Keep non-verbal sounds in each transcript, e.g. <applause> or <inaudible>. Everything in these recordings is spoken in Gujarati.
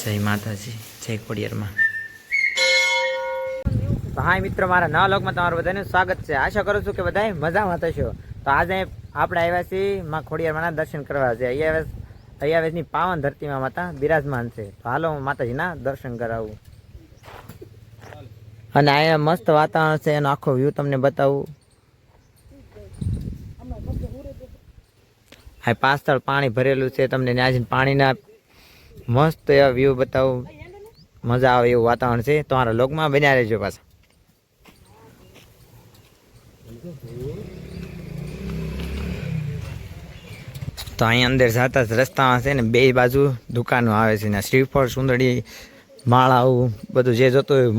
જય માતાજી, જય ખોડિયારમાં. હા મિત્ર, મારા નવા લોકમાં તમારું બધાનું સ્વાગત છે. આશા કરું છું કે બધા મજામાં થશો તો આજે આપણે આવ્યા છીએ માં ખોડિયારમાંના દર્શન કરવા છે અહીંયા અહીંયાની પાવન ધરતીમાં માતા, બિરાજમાન છે. તો હાલો માતાજીના દર્શન કરાવું. અને અહીંયા મસ્ત વાતાવરણ છે, એનો આખો વ્યૂ તમને બતાવું. આ પાછળ પાણી ભરેલું છે, તમને ત્યાં જઈને પાણીના મસ્ત એવા વ્યૂ બતાવું. મજા આવે એવું વાતાવરણ છે. તમારા લોકમાં બન્યા રહેજો પાછા. તો અહીં અંદર જતા રસ્તામાં છે ને, બે બાજુ દુકાનો આવે છે ને, શ્રીફળ, સુંદરી, માળાઓ, બધું જે જોતું હોય એવું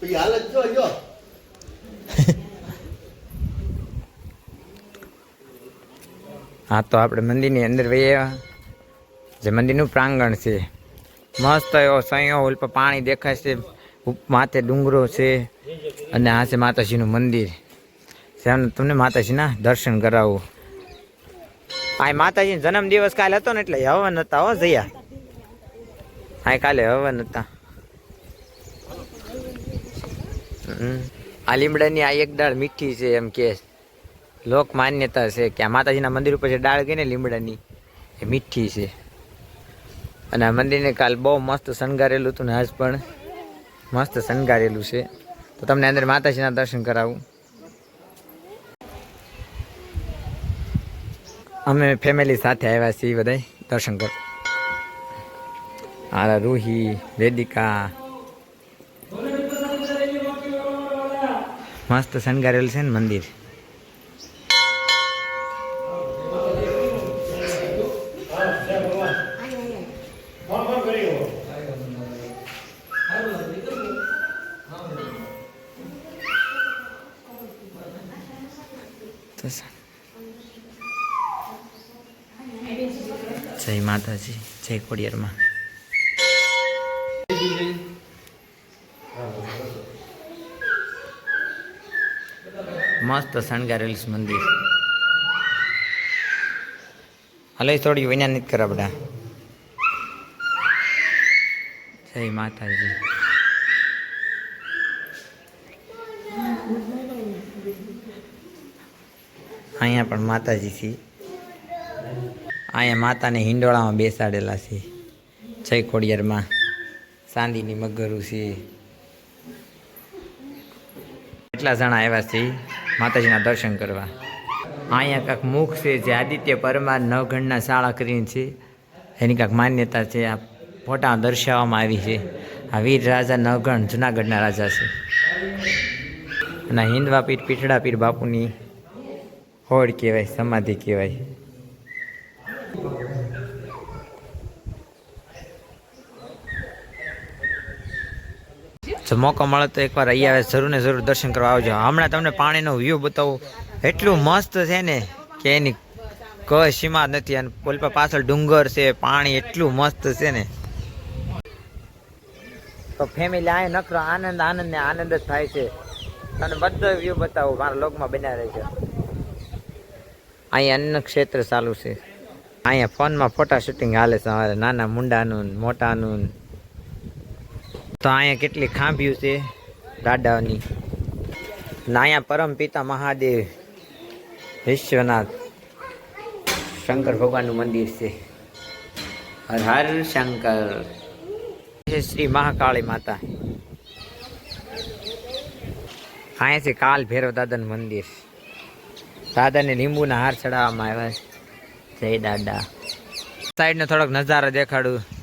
પછી હાલત જો જો <laughs> હા, તો આપણે મંદિરની અંદર વહીએ જે મંદિરનું પ્રાંગણ છે. મસ્ત એવો સંયો ઓલ પર પાણી દેખાય છે માથે ડુંગરો છે. અને આ છે માતાજીનું મંદિર. તમને માતાજીના દર્શન કરાવું. આ માતાજીનો જન્મ દિવસ કાલે હતો ને એટલે હવન હતા હો જયા. હા કાલે હવે નતા. આ લીમડાની આ એક દાળ મીઠી છે એમ કે. લોક માન્યતા છે કે આ માતાજીના મંદિર ઉપર જે ડાળ ગઈ ને લીમડાની, એ મીઠી છે. અને આ મંદિરને કાલ બહુ મસ્ત શણગારેલું હતું ને આજ પણ મસ્ત શણગારેલું છે. તો તમને અંદર માતાજીના દર્શન કરાવું. અમે ફેમિલી સાથે આવ્યા છીએ બધા દર્શન કર. આ રૂહી મસ્ત શણગારેલું છે ને મંદિર જય માતાજી જય ખોડિયારમાં મસ્ત શણગારેલું મંદિર. હલો થોડી વિના નથી કરા બધા. જય માતાજી. અહીંયા પણ માતાજી છે અહીંયા માતાને હિંડોળામાં બેસાડેલા છે જય ખોડિયારમાં. ચાંદીની મગરું છે. કેટલા જણા આવ્યા છે? માતાજીના દર્શન કરવા. અહીંયા કાંક મુખ છે જે આદિત્ય પરમાર નવગણના શાળા કરીને છે. એની કાંક માન્યતા છે, આ ફોટા દર્શાવવામાં આવી છે. આ વીર રાજા નવગણ જુનાગઢના રાજા છે. અને હિન્દવા પીર પીઠડા પીર બાપુની હોડ કહેવાય, સમાધિ કહેવાય. જો મોકો મળે તો એકવાર અહીંયા આવે, જરૂર ને જરૂર દર્શન કરવા આવજો. હમણાં તમને પાણીનો વ્યૂ બતાવું. એટલું મસ્ત છે ને કે એની કોઈ સીમા નથી અને પોલ પર પાછળ ડુંગર છે, પાણી એટલું મસ્ત છે ને. તો ફેમિલી આ નખરો આનંદ આનંદ ને આનંદ જ થાય છે. અને બધો વ્યૂ બતાવું, મારા લોકમાં બન્યા રહે છે અહીંયા અન્ન ક્ષેત્ર ચાલુ છે. અહીંયા ફોનમાં ફોટા શૂટિંગ હાલે છે, અમારે નાના મુંડાનું મોટાનું. તો અહીંયા કેટલી ખાંભ્યું છે દાદાની ના અહીંયા પરમ પિતા મહાદેવ, વિશ્વનાથ, શંકર ભગવાનનું મંદિર છે. હર હર શંકર. શ્રી મહાકાળી માતા. અહીંયા છે કાલ ભૈરવ દાદાનું મંદિર. દાદાને લીંબુના હાર ચડાવવામાં આવ્યા છે. જય દાદા. સાઈડનો થોડોક નજારો દેખાડું.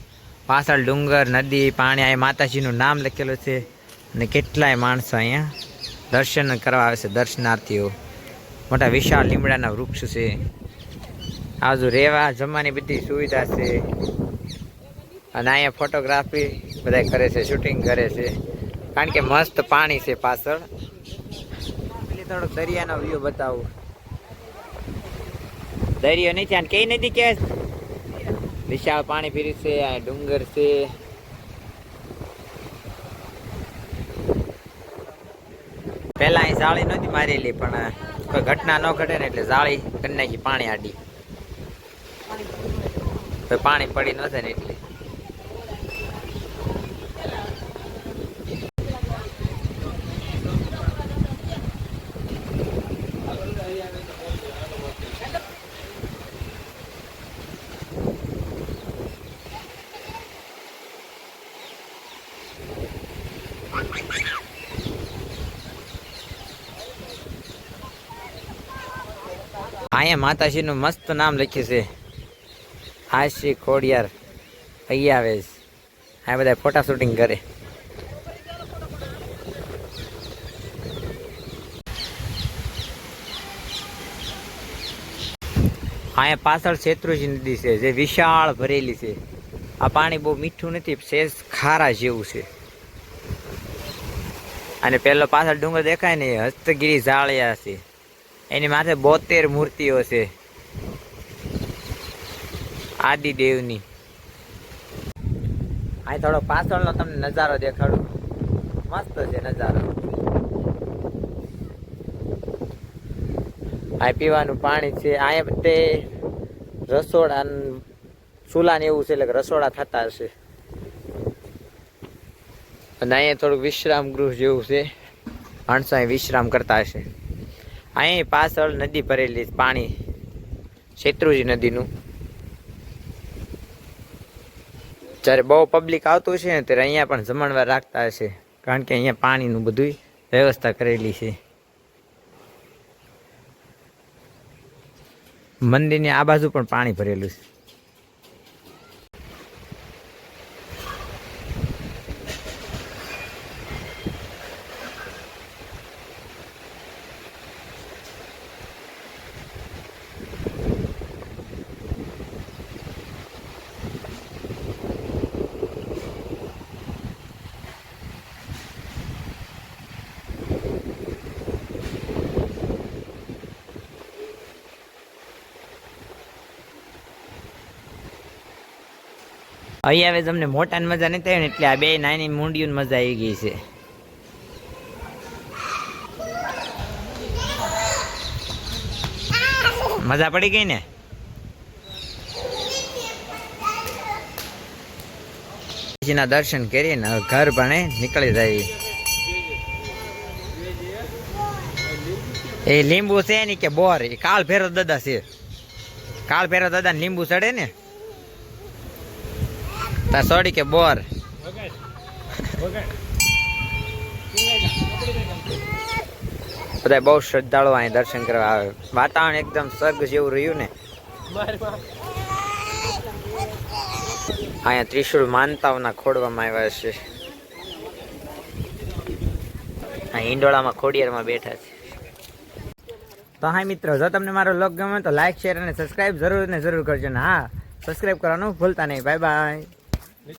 પાછળ ડુંગર, નદી, પાણી અહીં માતાજીનું નામ લખેલું છે. અને કેટલાય માણસો અહીંયા દર્શન કરવા આવે છે, દર્શનાર્થીઓ. મોટા વિશાળ લીમડાના વૃક્ષ છે. આજુ રહેવા જમવાની બધી સુવિધા છે. અને અહીંયા ફોટોગ્રાફી બધા કરે છે, શૂટિંગ કરે છે. કારણ કે મસ્ત પાણી છે પાછળ. થોડોક દરિયાનો વ્યૂ બતાવું. દરિયો નહીં ત્યાં કઈ નદી કહેવાય વિશાળ પાણી પીરી છે આ ડુંગર છે. પેલા અહીં જાળી નહોતી મારેલી પણ કોઈ ઘટના ન ઘટે ને એટલે જાળી કરી નાખી પાણી આડી. પાણી પડી ન થાય ને એટલે. અહીંયા માતાજીનું મસ્ત નામ લખ્યું છે. આશી ખોડિયાર અયાવેશ આ બધા ફોટા શૂટિંગ કરે. અહીંયા પાછળ શેત્રુજી નદી છે, જે વિશાળ ભરેલી છે. આ પાણી બહુ મીઠું નથી, સેજ ખારા જેવું છે. અને પેલો પાછળ ડુંગર દેખાય ને, હસ્તગીરી જાળિયા છે. એની માથે બોતેર મૂર્તિઓ છે. આદિદેવની. અહીં થોડો પાછળનો તમને નજારો દેખાડું. મસ્ત છે નજારો. આ પીવાનું પાણી છે. અહીંયા તે રસોડા ચૂલા ને એવું છે એટલે રસોડા થતા હશે. અને અહીંયા થોડુંક વિશ્રામ ગૃહ જેવું છે. માણસો અહીં વિશ્રામ કરતા હશે. અહીં પાછળ નદી ભરેલી પાણી. શેત્રુજી નદીનું. જ્યારે બહુ પબ્લિક આવતું છે ત્યારે અહીંયા પણ જમણવાર રાખતા હશે. કારણ કે અહીંયા પાણીનું બધું વ્યવસ્થા કરેલી છે. મંદિરની આ બાજુ પણ પાણી ભરેલું છે. અહીં હવે તમને મોટાની મજા નથી આવી ને એટલે આ બે નાની મૂંડીઓની મજા આવી ગઈ છે. મજા પડી ગઈ ને? ના દર્શન કરીને ઘર પણ નીકળી જાય. એ લીંબુ છે ને કે બોર, એ કાળ ફેરો દાદા છે. કાળ ફેરો દાદા લીંબુ ચડે ને? તા સોડી કે બોર. બધા બહુ શ્રદ્ધાળુ અહીં દર્શન કરવા આવે. વાતાવરણ એકદમ સ્વર્ગ જેવું રહ્યું ને. અહીંયા ત્રિશુલ માનતાઓના ખોડવામાં આવ્યા છે. હિંડોળામાં ખોડિયારમાં બેઠા છે. તો હા મિત્રો, જો તમને મારો લોક ગમે તો લાઈક શેર અને સબસ્ક્રાઇબ જરૂર ને જરૂર કરજો ને. હા સબસ્ક્રાઇબ કરવાનું ભૂલતા નહીં. Bye bye